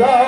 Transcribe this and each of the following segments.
Allah.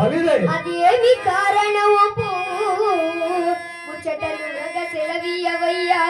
అది అదేమి కారణము? ముచ్చటలు సెలవీయవయ్యా.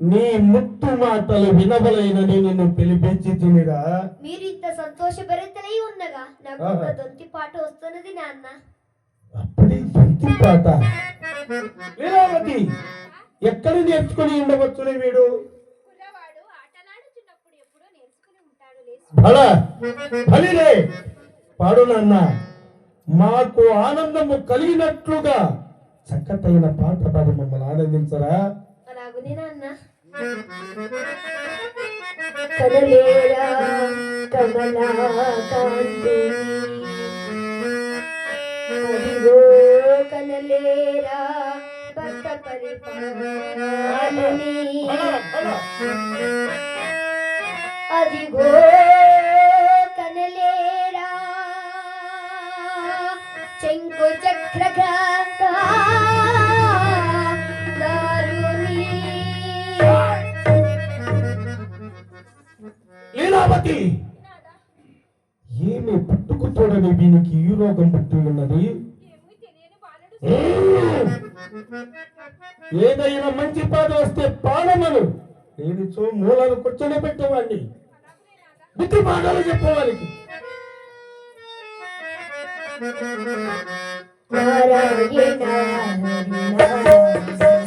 నీ ಮುತ್ತು ಮಾತಲು ವಿನಬಲೈನನಿ ನಿನ್ನ పిలిపించుచునిరా మీరు ఇంత సంతోషభరితలై ఉండగా నాకు ఒక దొంతి పాట వస్తున్నది నాన్న. అప్పుడే దొంతి పాట. లీలావతి ఎక్కడ నేర్చుకుని ఉండవచ్చు వీడు? భళ పాడు నాన్న. మాకు ఆనందము కలిగినట్లుగా చక్కటైన పాట పాడు మమ్మల్ని ఆనందించరా? అలాగునే నాన్న. కదలేరా కమలాకాంతి అదిగో కదలేరా భక్త పరిపాలని అదిగో కనలేరా? చెంకు చక్రఘాత కాబట్టి ఏమి పుట్టుకు చూడని దీనికి ఈ రోగం పుట్టి ఉన్నది? ఏదైనా మంచి పాట వస్తే పాడమను. నేను చూ మూలాలు కూర్చొని పెట్టేవాడిని బుద్ధి పాఠాలు చెప్పేవారికి నారాయణ నారాయణ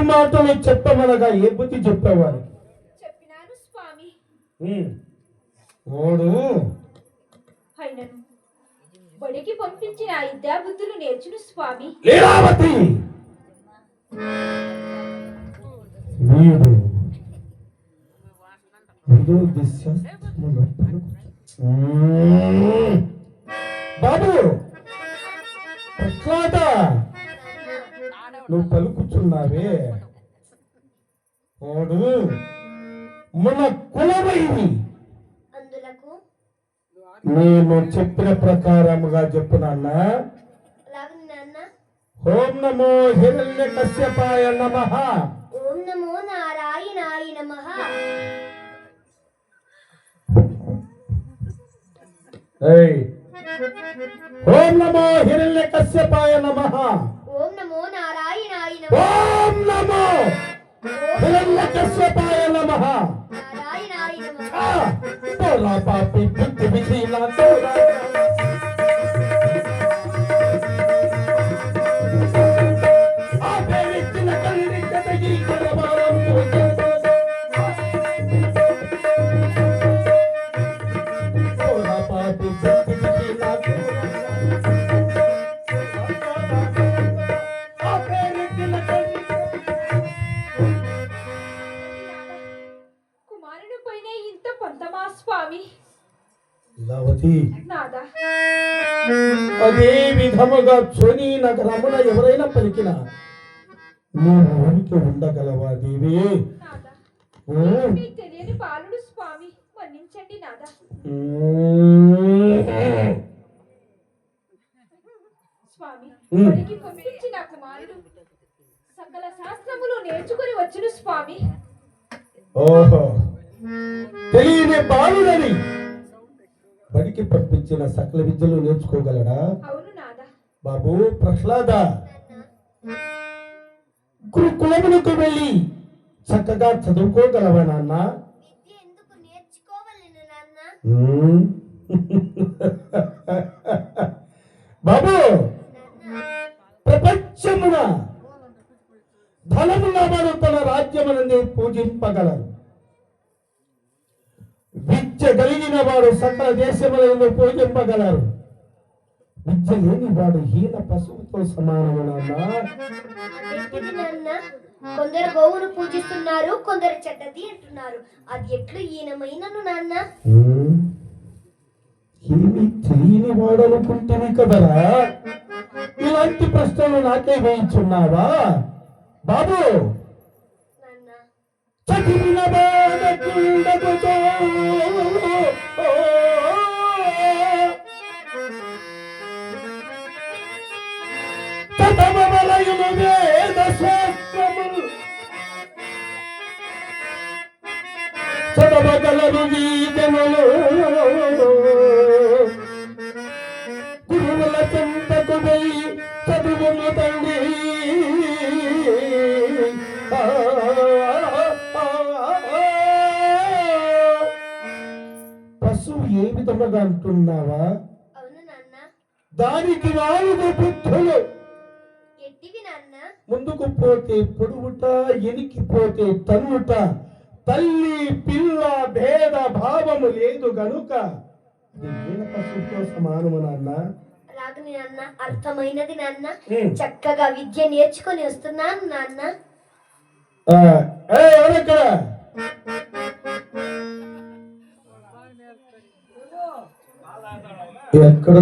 బుద్ధి మాటలు చెప్పమనగా ఏ బుద్ధి. వాడు అయినను బడికి పంపించిన బుద్ధులు నేర్చును స్వామి. లీలావతి! వీడు. బాబు! ప్రహ్లాద నువ్వు పలుకుచున్నావే. వాడు మన కులమైంది నేను చెప్పిన ప్రకారముగా చెప్పునన్నా ఓం నమో హిరణ్య కశ్యపాయ నమ. ఓం నమో నారాయణాయ నమః. ఓం నమో హిరణ్య కశ్యపాయ నమ. ఓం నమః ఓం నమో. కశ్యపాయ నమ. నారాయణాయ నమః. పోలా పాపి బుద్ధి విధీలా తోలా లీలావతి నాదా అదే విధముగా చోని నగరమున ఎవరైనా పలికినా నీవు ఉండగలవా దేవి? నాదా? ఓ, మీకు తెలియని బాలుడు స్వామి మన్నించండి నాదా? మ్మ్. స్వామి ఉమ్. బడికి పంపించిన కుమారుడు సకల శాస్త్రములు నేర్చుకుని వచ్చును స్వామి. ఓహో. తెలియని బాలుడని బడికి పంపించిన సకల విద్యలు నేర్చుకోగలడా? అవును నాదా. బాబు ప్రహ్లాద. గురుకులమునకు వెళ్ళి చక్కగా చదువుకోగలవా నాన్న. బాబు ప్రపంచమున ధనమున్న వారు తన రాజ్యమునందే పూజింపగలరు. విద్య కలిగిన వాడు సకల దేశములను పూజింపగలరు. విద్య లేని వాడు హీన పశువుతో సమానము నాన్న అదేంటిది నాన్న కొందరు గోవును పూజిస్తున్నారు కొందరు చెడ్డది అంటున్నారు. అది ఎట్లు నాన్న. ఏమీ తెలియని వాడు అనుకుంటేనే కదరా? ఇలాంటి ప్రశ్నలు నాకే వేయించున్నావా? బాబు! చదివిన తండ్రి ఆ. పశువు ఏ విధముగా అంటున్నావా? దానికి నాలుగు బుద్ధులు ముందుకు పోతే పొడుగుట ఎనికిపోతే తన్నుట. తల్లి పిల్ల భేద భావము లేదు గనుక. వీణ పశువుతో సమానము నాన్న. అలాగే నాన్న అర్థమైనది నాన్న. చక్కగా విద్య నేర్చుకొని వస్తున్నాను నాన్న. ఎక్కడ